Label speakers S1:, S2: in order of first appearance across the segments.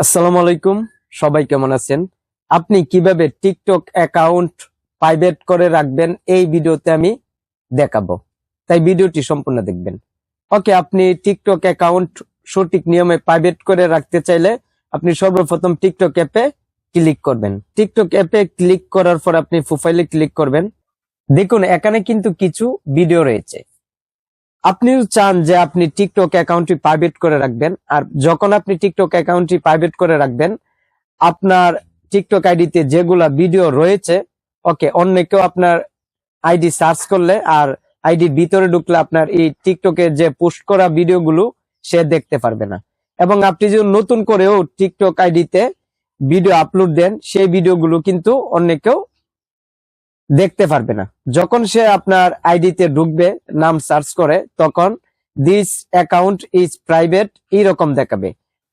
S1: আসসালামু আলাইকুম, সবাই কেমন আছেন? আপনি কীভাবে টিকটক অ্যাকাউন্ট প্রাইভেট করে রাখবেন, এই ভিডিওতে আমি দেখাবো। তাই ভিডিওটি সম্পূর্ণ দেখবেন। ওকে, আপনি টিকটক অ্যাকাউন্ট সঠিক নিয়মে প্রাইভেট করে রাখতে চাইলে আপনি সর্বপ্রথম টিকটক অ্যাপে ক্লিক করবেন। টিকটক অ্যাপে ক্লিক করার পর আপনি প্রোফাইলে ক্লিক করবেন। দেখুন, এখানে কিন্তু কিছু ভিডিও রয়েছে। আপনিও চান যে আপনি টিকটক অ্যাকাউন্টটি প্রাইভেট করে রাখবেন, আর যখন আপনি টিকটক অ্যাকাউন্টটি প্রাইভেট করে রাখবেন, আপনার টিকটক আইডিতে যেগুলা ভিডিও রয়েছে ওকে অন্য কেউ আপনার আইডি সার্চ করলে আর আইডির ভিতরে ঢুকলে আপনার এই টিকটকে যে পোস্ট করা ভিডিওগুলো সে দেখতে পারবে না। এবং আপনি যদি নতুন করেও টিকটক আইডিতে ভিডিও আপলোড দেন, সেই ভিডিওগুলো কিন্তু অন্য কেউ দেখতে পারবে না। যখন সে আপনার আইডিতে ঢুকবে, নাম সার্চ করে, তখন দিস অ্যাকাউন্ট ইজ প্রাইভেট এইরকম দেখাবে।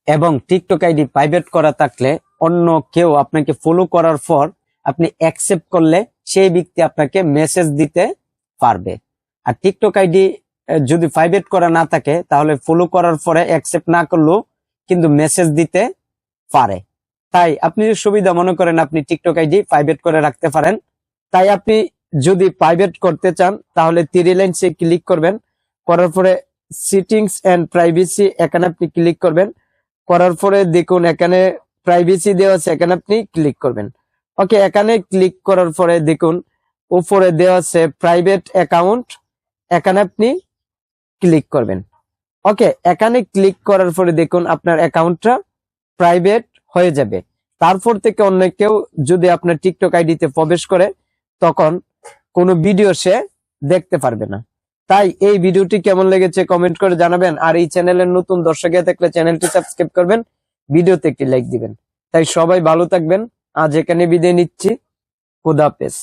S1: এবং টিকটক আইডি প্রাইভেট করা থাকলে অন্য কেউ আপনাকে ফলো করার পর আপনি অ্যাকসেপ্ট করলে সেই ব্যক্তি আপনাকে মেসেজ দিতে পারবে। আর টিকটক আইডি যদি প্রাইভেট করা না থাকে, তাহলে ফলো করার পরে অ্যাকসেপ্ট না করলেও কিন্তু মেসেজ দিতে পারে। তাই আপনি সুবিধা মনে করেন, আপনি টিকটক আইডি প্রাইভেট করে রাখতে পারেন। তাই আপনি যদি প্রাইভেট করতে চান, তাহলে থ্রি লাইনসে ক্লিক করবেন। করার পরে সিটিংস এন্ড প্রাইভেসি এখানে আপনি ক্লিক করবেন। করার পরে দেখুন, এখানে প্রাইভেসি দেওয়া আছে, এখানে আপনি ক্লিক করবেন। ওকে এখানে ক্লিক করার পরে দেখুন, উপরে দেওয়া আছে প্রাইভেট অ্যাকাউন্ট এখানে আপনি ক্লিক করবেন। ওকে এখানে ক্লিক করার পরে দেখুন, আপনার অ্যাকাউন্টটা প্রাইভেট হয়ে যাবে। তারপর থেকে অন্য কেউ যদি আপনার টিকটক আইডিতে প্রবেশ করে তখন কোনো ভিডিও সে দেখতে পারবে না। তাই এই ভিডিওটি কেমন লেগেছে কমেন্ট করে জানাবেন আর এই চ্যানেলের নতুন দর্শক থাকলে চ্যানেলটি সাবস্ক্রাইব করবেন ভিডিওতে একটি লাইক দিবেন। তাই সবাই ভালো থাকবেন। আজ এখানে বিদায় নিচ্ছি। খুদাহাফেজ